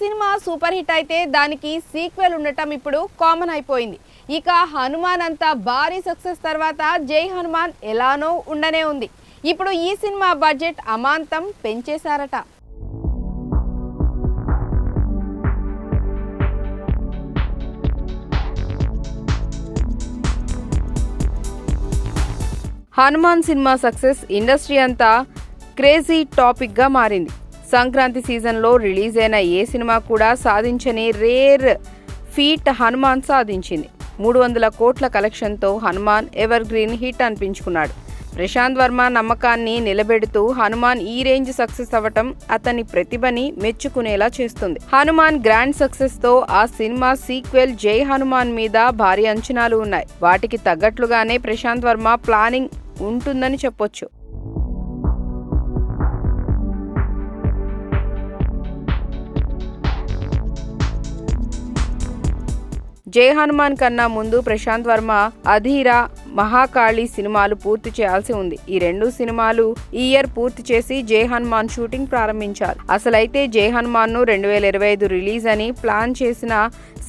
Cinema super hit అయితే దానికి sequel ఉండటం ఇప్పుడు కామన్ అయిపోయింది. ఇక హనుమాన్ అంత భారీ సక్సెస్ తర్వాత జై హనుమాన్ ఎలానో ఉండనే ఉంది. ఇప్పుడు ఈ సినిమా బడ్జెట్ అమాంతం పెంచేశారట. హనుమాన్ సినిమా సక్సెస్ ఇండస్ట్రీ అంతా క్రేజీ టాపిక్గా మారింది. సంక్రాంతి సీజన్లో రిలీజ్ అయిన ఏ సినిమా కూడా సాధించని రేర్ ఫీట్ హనుమాన్ సాధించింది. మూడు వందల కోట్ల కలెక్షన్తో హనుమాన్ ఎవర్ గ్రీన్ హిట్ అనిపించుకున్నాడు. ప్రశాంత్ వర్మ నమ్మకాన్ని నిలబెడుతూ హనుమాన్ ఈ రేంజ్ సక్సెస్ అవ్వటం అతని ప్రతిభని మెచ్చుకునేలా చేస్తుంది. హనుమాన్ గ్రాండ్ సక్సెస్తో ఆ సినిమా సీక్వెల్ జై హనుమాన్ మీద భారీ అంచనాలు ఉన్నాయి. వాటికి తగ్గట్లుగానే ప్రశాంత్ వర్మ ప్లానింగ్ ఉంటుందని చెప్పొచ్చు. జై హనుమాన్ కన్నా ముందు ప్రశాంత్ వర్మ అధీరా మహాకాళి సినిమాలు పూర్తి చేయాల్సి ఉంది. ఈ రెండు సినిమాలు ఈ ఇయర్ పూర్తి చేసి జై హనుమాన్ షూటింగ్ ప్రారంభించారు. అసలైతే జై హనుమాన్ను రెండు వేల ఇరవై ఐదు రిలీజ్ అని ప్లాన్ చేసిన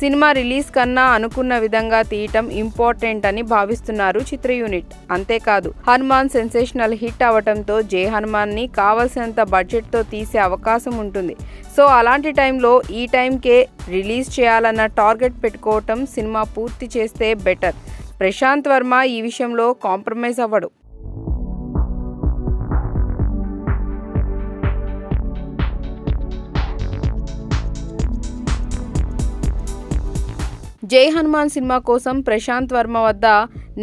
సినిమా రిలీజ్ కన్నా అనుకున్న విధంగా తీయటం ఇంపార్టెంట్ అని భావిస్తున్నారు చిత్ర యూనిట్. అంతేకాదు హనుమాన్ సెన్సేషనల్ హిట్ అవటంతో జే హనుమాన్ని కావలసినంత బడ్జెట్తో తీసే అవకాశం ఉంటుంది. సో అలాంటి టైంలో ఈ టైంకే రిలీజ్ చేయాలన్న టార్గెట్ పెట్టుకోవటం సినిమా పూర్తి చేస్తే బెటర్. ప్రశాంత్ వర్మ ఈ విషయంలో కాంప్రమైజ్ అవ్వడు. జై హనుమాన్ సినిమా కోసం ప్రశాంత్ వర్మ వద్ద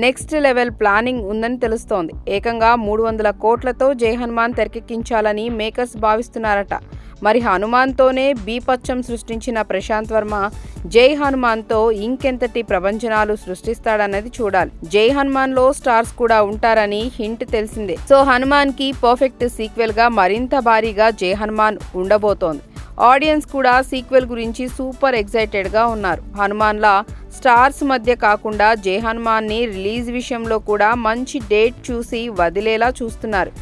నెక్స్ట్ లెవెల్ ప్లానింగ్ ఉందని తెలుస్తోంది. ఏకంగా మూడు వందల కోట్లతో జై హనుమాన్ తెరకెక్కించాలని మేకర్స్ భావిస్తున్నారట. మరి హనుమాన్తోనే బీపచ్చం సృష్టించిన ప్రశాంత్ వర్మ జై హనుమాన్తో ఇంకెంతటి ప్రపంచనాలు సృష్టిస్తాడన్నది చూడాలి. జై హనుమాన్లో స్టార్స్ కూడా ఉంటారని హింట్ తెలిసిందే. సో హనుమాన్కి పర్ఫెక్ట్ సీక్వెల్గా మరింత భారీగా జై హనుమాన్ ఉండబోతోంది. ఆడియన్స్ కూడా సీక్వెల్ గురించి సూపర్ ఎగ్జైటెడ్గా ఉన్నారు. హనుమాన్లా స్టార్స్ మధ్య కాకుండా జే హనుమాన్ని రిలీజ్ విషయంలో కూడా మంచి డేట్ చూసి వదిలేలా చూస్తున్నారు.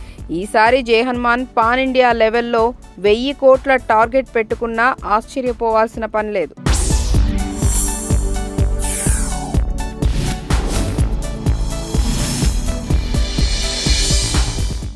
ఈసారి జే హనుమాన్ పాన్ ఇండియా లెవెల్లో వెయ్యి కోట్ల టార్గెట్ పెట్టుకున్నా ఆశ్చర్యపోవాల్సిన పని లేదు.